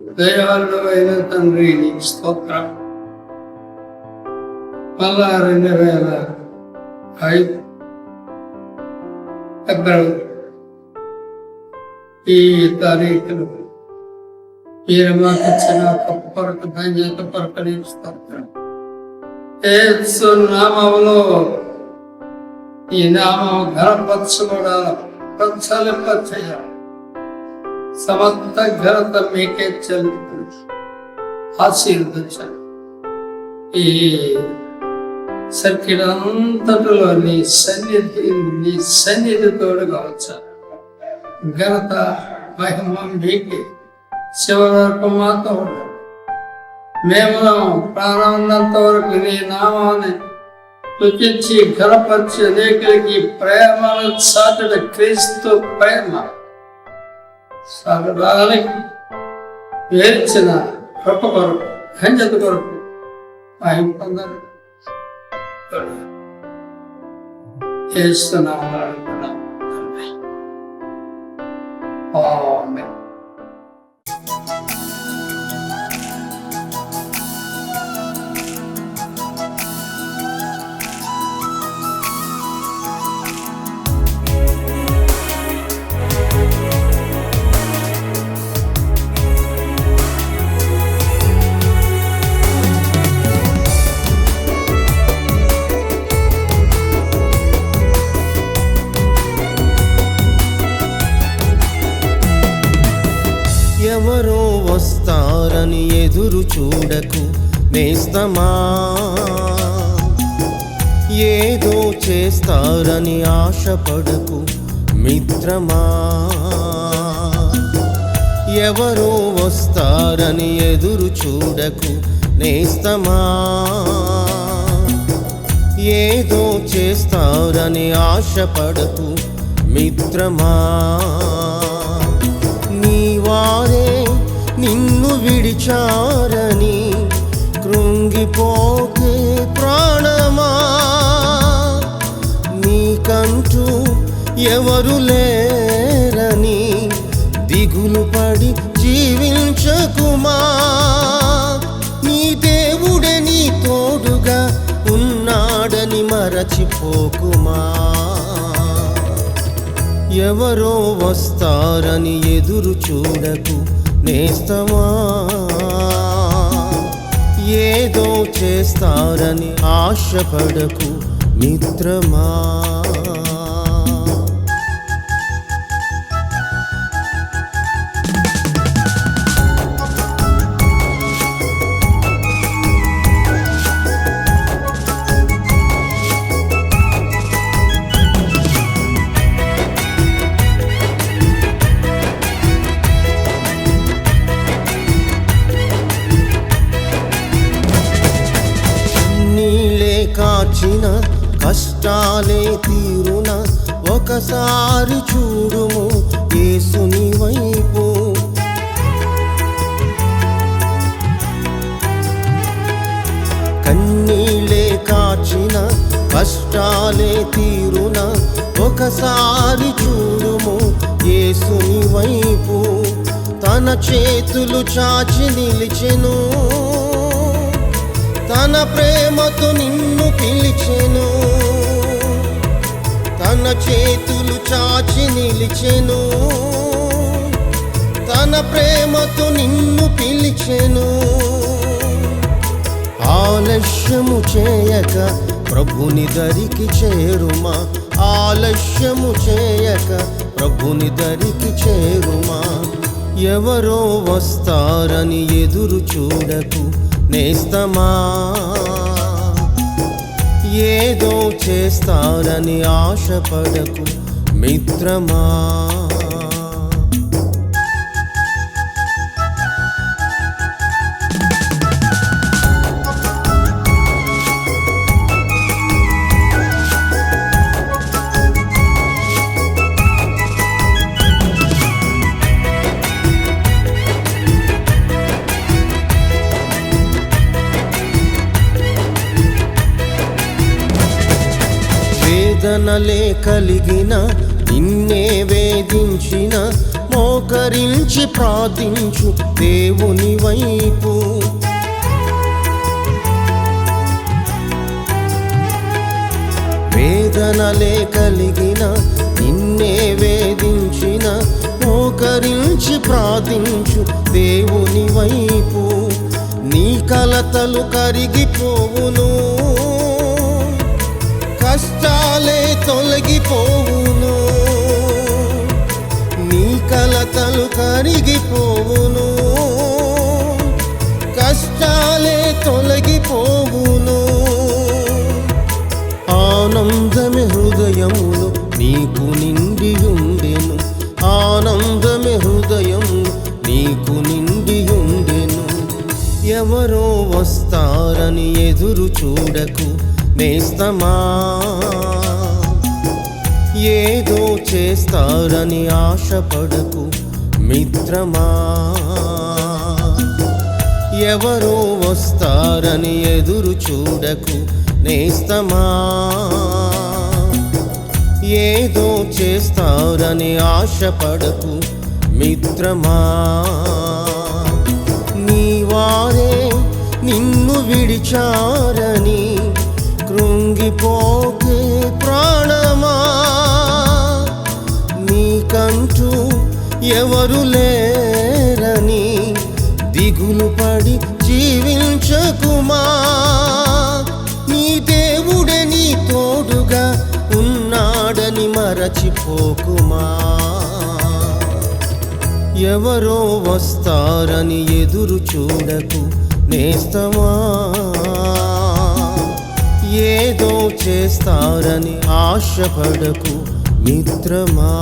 దయాళుడు తండ్రి నీకు స్తోత్రం. మళ్ళా రెండు వేల ఐదు ఫిబ్రవరి ఈ తారీఖులు మీరు మాకు ఇచ్చిన గొప్ప కొరకు ధన్యత కొరకు నీకు స్తోత్రం. ఏసు నామంలో ఈ నామం ఘనపరచబడాల ప్రచలింప చేయాలి సమస్త ఘనత మీకే చెల్లుతుంది ఆశీర్వదించండి. ఈ సర్కిల్ అంతటిలో నీ సన్నిధి నీ సన్నిధి తోడుగా వచ్చాను ఘనత మహిమ మీకే చివరి వరకు మాతో ఉండండి మేము ప్రాణం వరకు నీ నామాన్ని తుచించి ఘనపరిచి అనేకలకి ప్రేమను చాటుడ క్రీస్తు ప్రేమ. సాగడానికి వేరించిన కృప కొరకు ఘంజత కొరకు ఆయన పొందాలి. చేస్తున్నాము అనుకున్నాం ఎవరో వస్తారని ఎదురు చూడకు నేస్తమా ఏదో చేస్తారని ఆశపడకు మిత్రమా? ఎవరో వస్తారని ఎదురు చూడకు నేస్తమా? ఏదో చేస్తారని ఆశపడకు మిత్రమా? విడిచారని కృంగిపోకే ప్రాణమా? నీకంటూ ఎవరు లేరని దిగులు పడి జీవించకుమా? నీ దేవుడే నీ తోడుగా ఉన్నాడని మరచిపోకుమా? ఎవరో వస్తారని ఎదురు చూడకు నేస్తమా? ఏదో చేస్తారని ఆశపడకు మిత్రమా? వచ్చిన కష్టాలే తీరున ఒకసారి చూడుము కేసుని వైపు. కన్నీలే కాచిన కష్టాలే తీరున ఒకసారి చూడుము యేసుని వైపు. తన చేతులు చాచి నిలిచెను. తన ప్రేమతో నిన్ను పిలిచెను. తన చేతులు చాచి నిలిచెను. తన ప్రేమతో నిన్ను పిలిచెను. ఆలస్యము చేయక ప్రభుని దరికి చేరుమా? ఆలస్యము చేయక ప్రభుని దరికి చేరుమా? ఎవరో వస్తారని ఎదురు చూడకు. నేస్తమా? ఏదో చేస్తారని ఆశపడకు మిత్రమా? వేదనలే కలిగిన నిన్నే వేధించిన మోకరించి ప్రార్థించు దేవుని వైపు. వేదనలే కలిగిన నిన్నే వేధించిన మోకరించి ప్రార్థించు దేవుని వైపు. నీ కలతలు కరిగిపోవును. కష్టాలే తొలగిపోవును. నీ కలతలు కరిగిపోవును కష్టాలే తొలగిపోవును. ఆనందమే హృదయములు నీకు నిండి ఉండెను. ఆనందమే హృదయం నీకు నిండి ఉండెను. ఎవరో వస్తారని ఎదురు చూడకు. నేస్తమా? ఏదో చేస్తారని ఆశపడకు మిత్రమా? ఎవరో వస్తారని ఎదురు చూడకు నేస్తమా? ఏదో చేస్తారని ఆశపడకు మిత్రమా? నీ వారే నిన్ను విడిచారని కృంగిపోకే ప్రాణమా? నీకంటూ ఎవరు లేరని దిగులు పడి జీవించకుమా? నీ దేవుడే నీ తోడుగా ఉన్నాడని మరచిపోకుమా? ఎవరో వస్తారని ఎదురు చూడకు నేస్తమా? ఏదో చేస్తారని ఆశపడకు మిత్రమా?